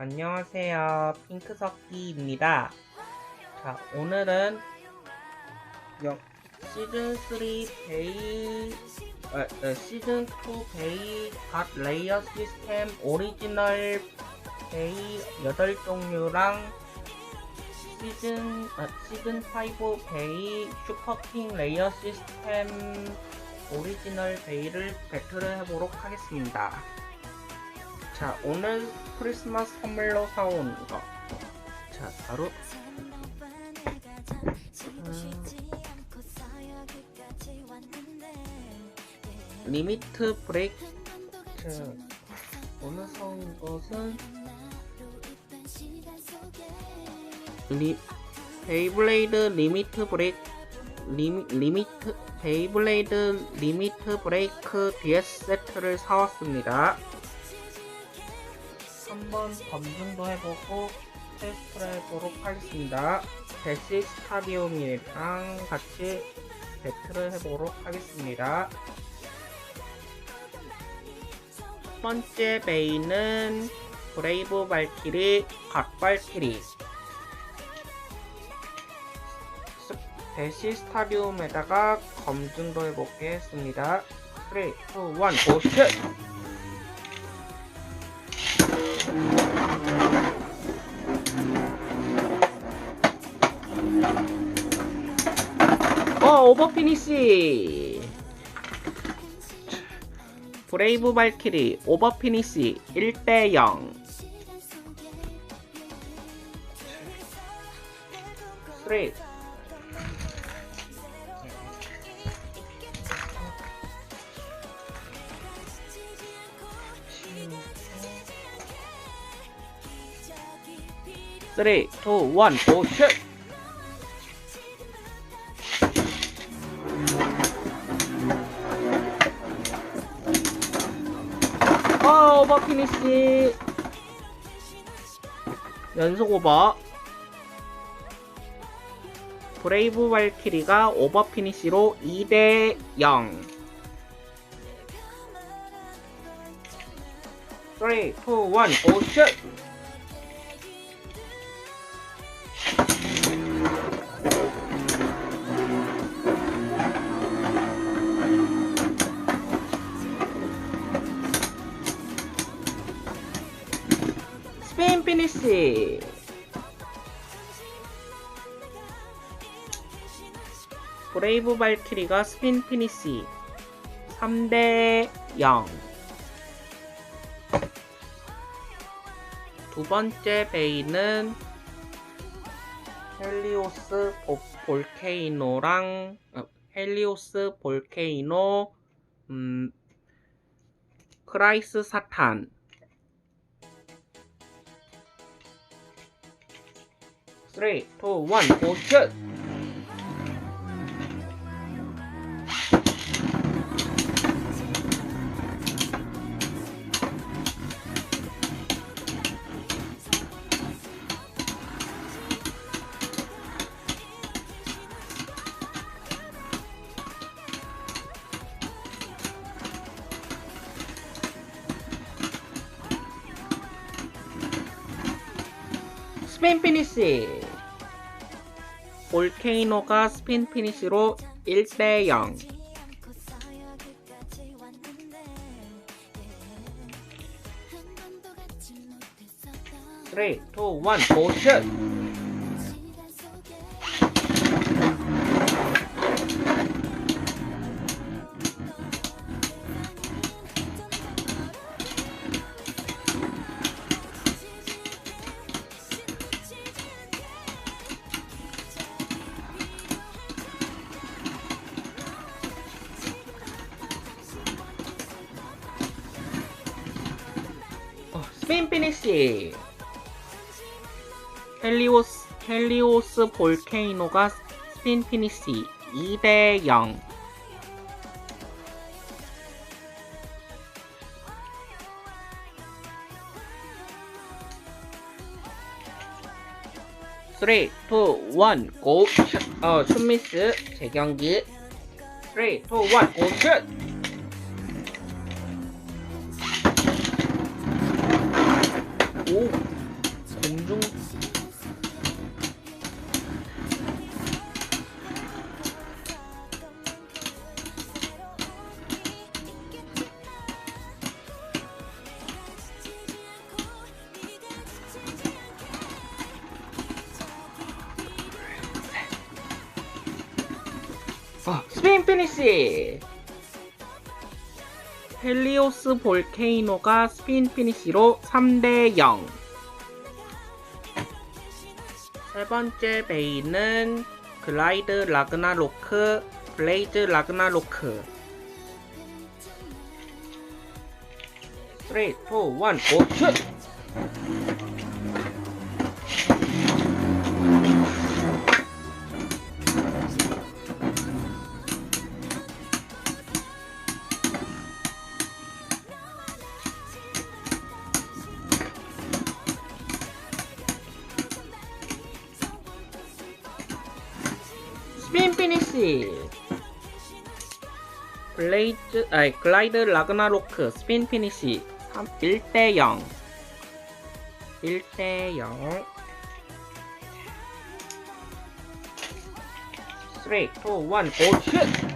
안녕하세요. 핑크석기입니다. 자, 오늘은 영, 시즌 3 베이, 어, 어, 시즌 2 베이 갓 레이어 시스템 오리지널 베이 8종류랑 시즌, 어, 시즌 5 베이 슈퍼킹 레이어 시스템 오리지널 베이를 배틀을 해보도록 하겠습니다. 자, 오늘 크리스마스 선물로 사온 거. 자, 바로 리미트 브레이크. 자, 오늘 사온 것은 리, 베이블레이드 리미트 브레이크 리, 리미트 베이블레이드 리미트 브레이크 DS 세트를 사왔습니다. 한번 검증도 해보고 테스트를 해보도록 하겠습니다. 대시 스타디움이랑 같이 배틀을 해보도록 하겠습니다. 첫 번째 베이는 브레이브 발키리, 갓 발키리. 스- 대시 스타디움에다가 검증도 해보겠습니다. 3, 2, 1, 고 슛! 어, 오버 피니시! 브레이브 발키리, 오버 피니시, 1대0. 3. 쓰리, 투, 원, 고, 슛! 어, 오버 피니시. 연속 오버. 브레이브 발키리가 오버 피니시로 2대 0. 3, 2, 1, 고 슛! 피니시. 브레이브 발키리가 스핀 피니시 3대 0. 두 번째 베이는 헬리오스 보- 볼케이노랑 어, 헬리오스 볼케이노 음, 크라이스 사탄 3, 2, 1, 고 슛! 볼케이노가 스핀 피니시로 1대 0 3, 2, 1, 고 슛! 스페인 피니시 헬리오스 헬리오스 볼케이노가 스핀 피니시 2대 0 3, 2, 1, 고! 슛! 어, 슛미스 재경기 3, 2, 1, 고! 슛! 아, 스페인 피니시! 헬리오스 볼케이노가 스피인 피니시로 3대 0. 세 번째 베이는 글라이드 라그나로크, 블레이즈 라그나로크. 3, 2, 1, 고, 슛! 블레이즈 아니 글라이드 라그나로크 스핀 피니시 3, 1대 0 1대 0 3, 2, 1, 고 슛!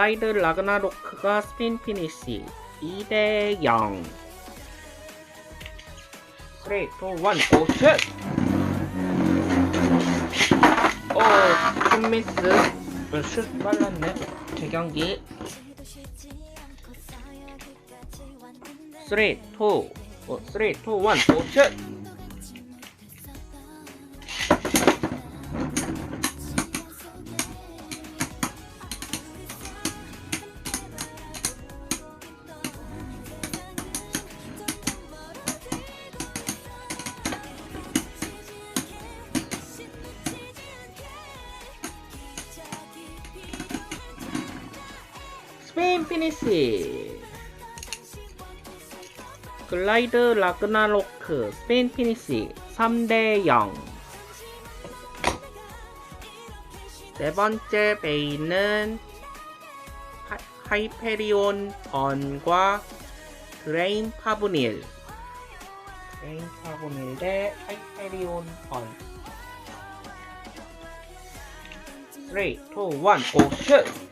글라이드 라그나로크가 스피인 피니시. 2대 0 3, 2, 1, 고 슛! 어, 슛미스. 어, 슛 빨랐네. 제 경기. 3, 2, 어, 3, 2, 1, 고 슛! 스페인 피니시 글라이드 라그나로크 스페인 피니시 3대 0. 네 번째 베이는 하, 하이페리온 번과 드레인 파브닐 드레인 파브닐 대 하이페리온 번 3, 2, 1, 고 슛!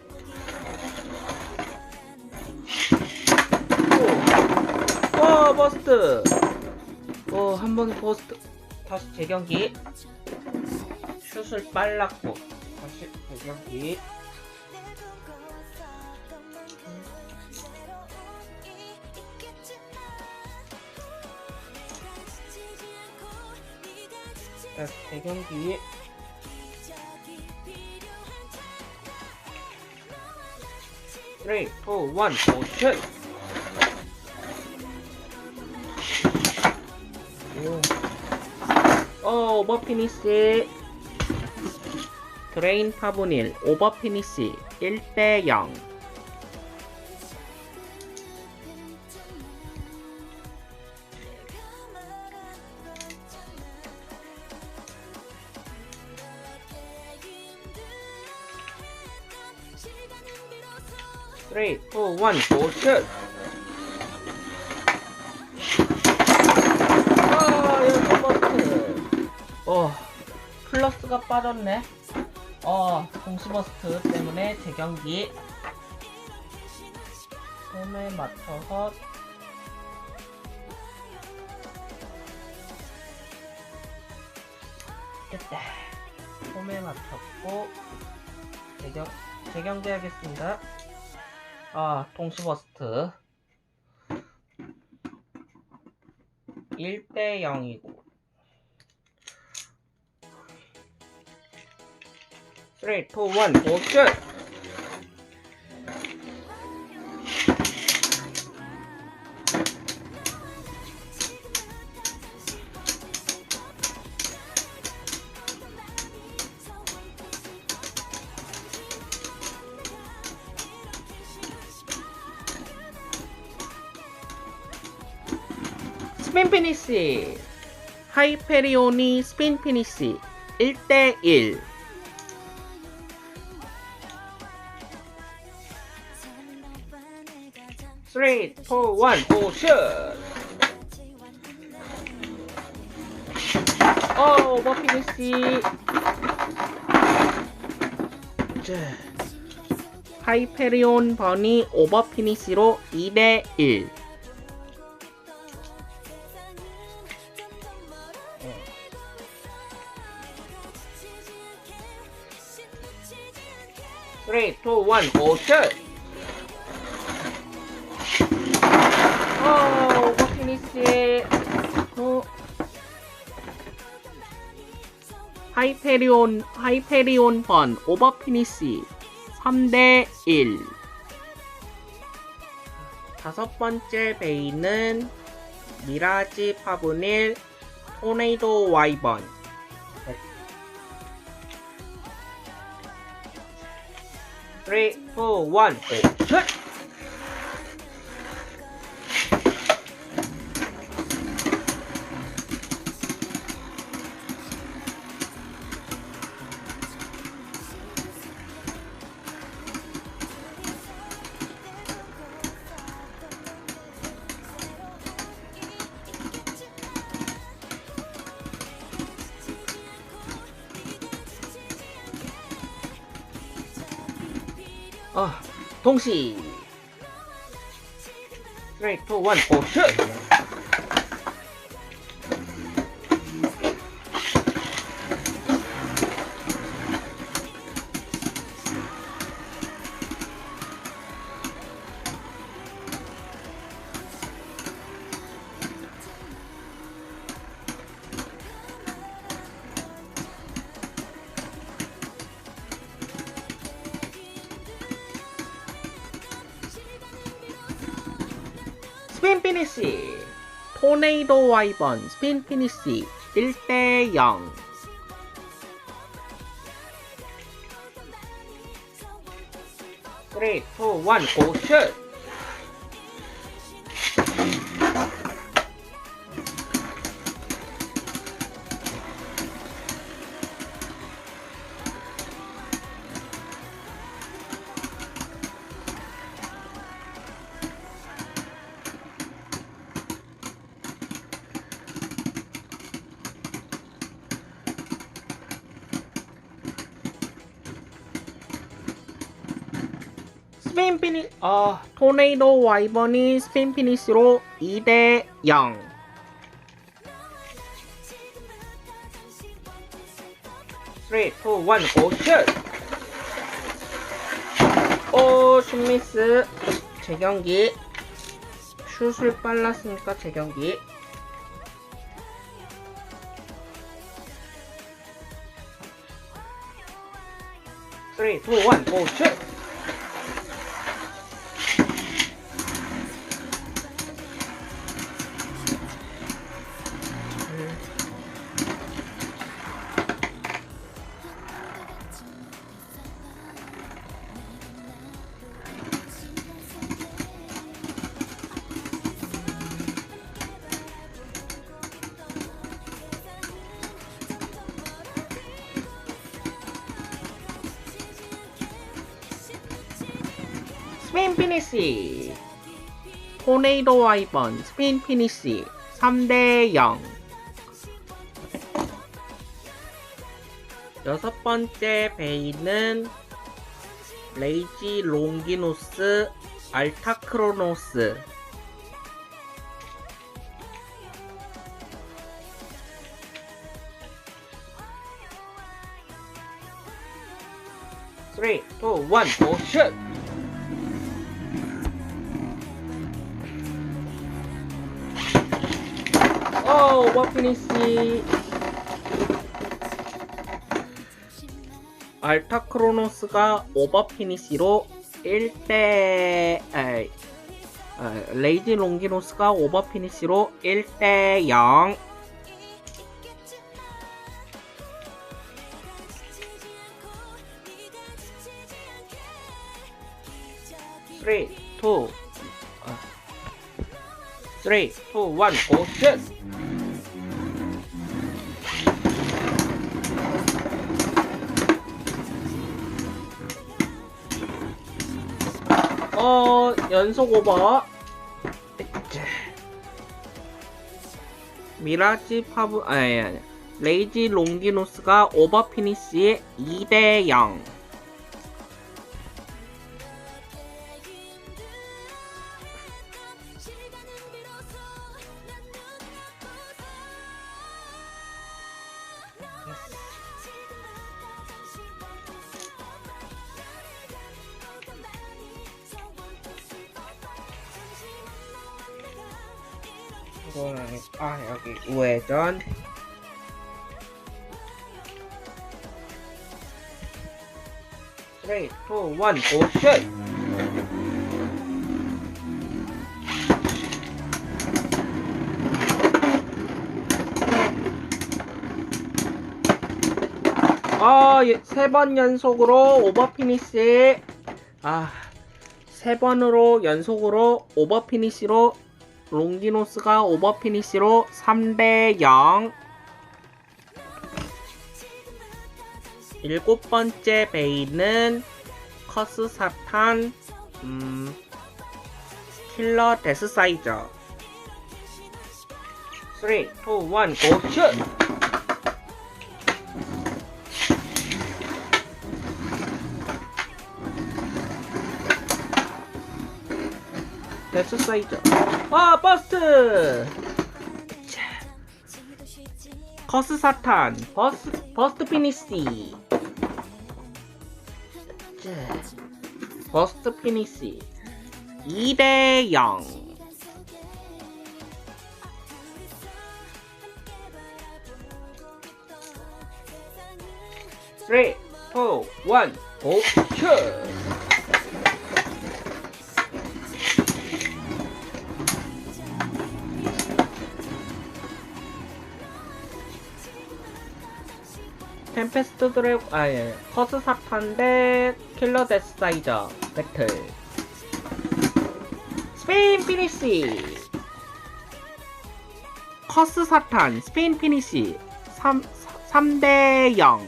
와 버스트. 오, 한번 버스트. 다시 재경기. 슛을 빨랐고 다시 재경기. 다시 재경기. 쓰리, 투, 원, 고 어, 오버 피니시. 드레인 파브닐 오버 피니시 1대 0. 쓰리, 투, 원, 고 슛! 빠졌네. 어, 동시버스트 때문에 재경기. 손을 맞춰서 됐다. 홈에 맞췄고 재경 재경기 하겠습니다. 아, 동시버스트 1대 0이고 3, 2, 1, 고 슛! 스핀 피니시. 하이페리온이 스핀 피니시. 1대1 3, 2, 1, 고 슛! 어, 오버 피니시. 자, 하이페리온 번이 오버 피니시로 2대 1. Three, two, one, 고 슛! 어, 피니시. 어. 하이페리온, 하이페리온 번, 오버 피니시. 3대 1. 다섯 번째 베이는 미라지 파브닐 토네이도 와이번. Three, two, one, 고! 슛! 동시. 3, 2, 1, 고! 슛! 피니시 토네이도 와이번 스핀 피니시 1대 0 3, 2, 1, 고 슛! 스페인 피니 어 토네이도 와이번이 스페인 피니시로 2대 0 3, 2, 1, 고 슛! 오, 슛미스. 재경기. 슛을 빨랐으니까 재경기. 쓰리, 투, 원, 고 스페인 피니시. 토네이도 와이번 스페인 피니시. 3대 0 여섯 번째 베이는 레이지 롱기노스 알타크로노스. 쓰리, 투, 원, 고 슛! 오, 오버 피니시로 1대 에, 에, 레이지 롱기노스가 오버 피니시로 1대 0. 쓰리, 3, 2, 1, 고 슛! 어, 연속 오버. 미라지 파브, 아니, 아니, 레이지 롱기노스가 오버 피니시에 2대 0. 3, 2, 1, 고, 슛! 아, 예, 세번 연속으로 오버 피니시. 아, 세 번으로 연속으로 오버 피니시로 롱디노스가 오버 피니시로 3대 0. 일곱 번째 베이는 커스 사탄 음, 킬러 데스 사이저 3, 2, 1, 고 슛! 데스 사이저 아 버스트! 자, 커스 사탄 버스, 버스트 피니시 자, 버스트 피니시 2대 0 3, 2, 1, 고 슛! 템페스트 드래곤 아예. 커스 사탄 대 킬러 데스 사이저 배틀. 스페인 피니시. 커스 사탄 스페인 피니시 3, 3대 0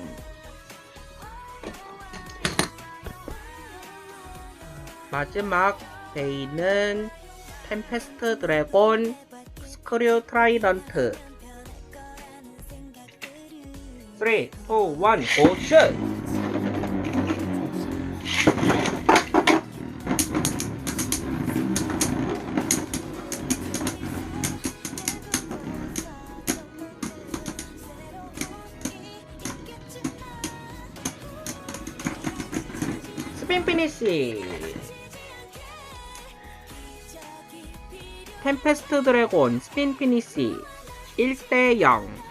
마지막 베이는 템페스트 드래곤 스크류 트라이던트 3, 2, 1, 고 슛! 스핀 피니시. 템페스트 드래곤 스핀 피니시. 1대 0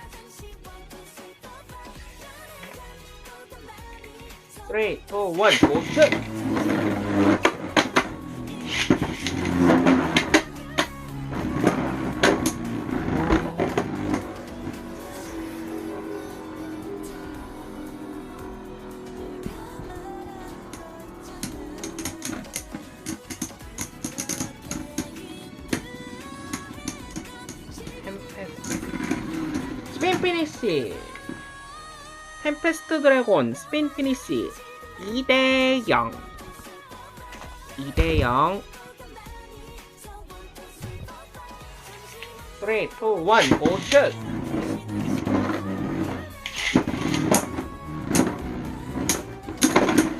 3, 2, 1, 고 슛! 템페스트 드래곤 스핀 피니시 2대 0 2대 0 3, 2, 1, 고 슛!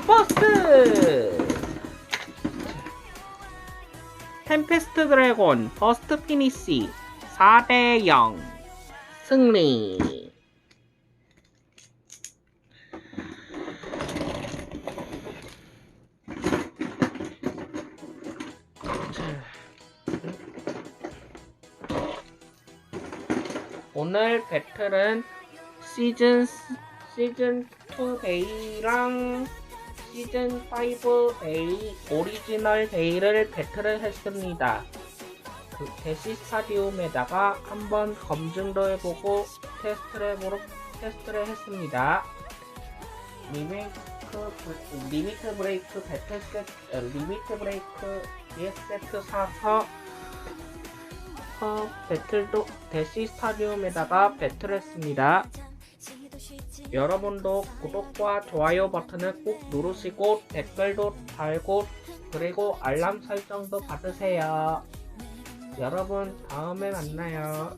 버스트! 템페스트 드래곤 버스트 피니시 4대 0 승리 오늘 배틀은 시즌 스- 시즌 2 베이랑 시즌 5 베이 오리지널 베이를 배틀을 했습니다. 그 대시 스타디움에다가 한번 검증도 해보고 테스트를 해보러 테스트를 했습니다. 리메이크 브- 리미트 브레이크 배틀 세트 어, 리미트 브레이크 ES 세트 사서 어, 배틀도 대시 스타디움에다가 배틀했습니다. 여러분도 구독과 좋아요 버튼을 꼭 누르시고 댓글도 달고 그리고 알람 설정도 받으세요. 여러분 다음에 만나요.